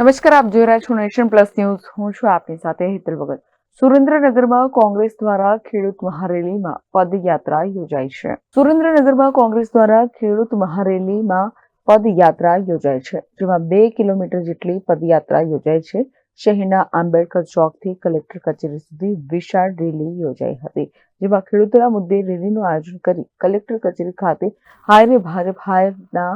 નમસ્કાર, આપ જોઈ રહ્યા છો નેશન પ્લસ ન્યૂઝ. હું છું આપની સાથે હેતલ ભગત. સુરેન્દ્રનગરમાં કોંગ્રેસ દ્વારા ખેડૂત મહારેલીમાં પદયાત્રા યોજાઈ છે. સુરેન્દ્રનગરમાં કોંગ્રેસ દ્વારા ખેડૂત મહારેલીમાં પદયાત્રા યોજાઈ છે, જેમાં બે કિલોમીટર જેટલી પદયાત્રા યોજાઈ છે. શહેરના આંબેડકર ચોકથી કલેક્ટર કચેરી સુધી વિશાળ રેલી યોજાઈ હતી, જેમાં ખેડૂતોના મુદ્દે રેલીનું આયોજન કરી કલેક્ટર કચેરી ખાતે હાયરે ભારે હાયરના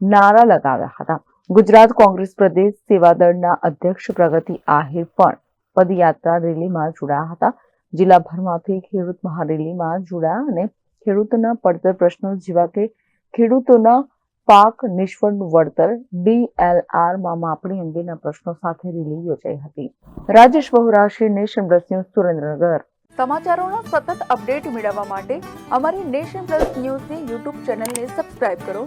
નારા લગાવ્યા હતા. ગુજરાત કોંગ્રેસ પ્રદેશ સેવાદળના અધ્યક્ષ પ્રગતિ આહિર પણ પદયાત્રા રેલીમાં જોડાયા હતા. જિલ્લાભરમાંથી ખેડૂત મહારેલીમાં જોડાયા અને ખેડૂતોના પડતર પ્રશ્નો જેવા કે ખેડૂતોના પાક નિષ્ફળનું વળતર ડીએલઆરમાં માપણી અંગેના પ્રશ્નો સાથે રેલી યોજાઈ હતી. Rajesh Bahurashi nation plus Surendranagar. સમાચારોના સતત અપડેટ મેળવવા માટે અમારી નેશન પ્લસ ન્યૂઝની યુટ્યુબ ચેનલને સબસ્ક્રાઇબ કરો.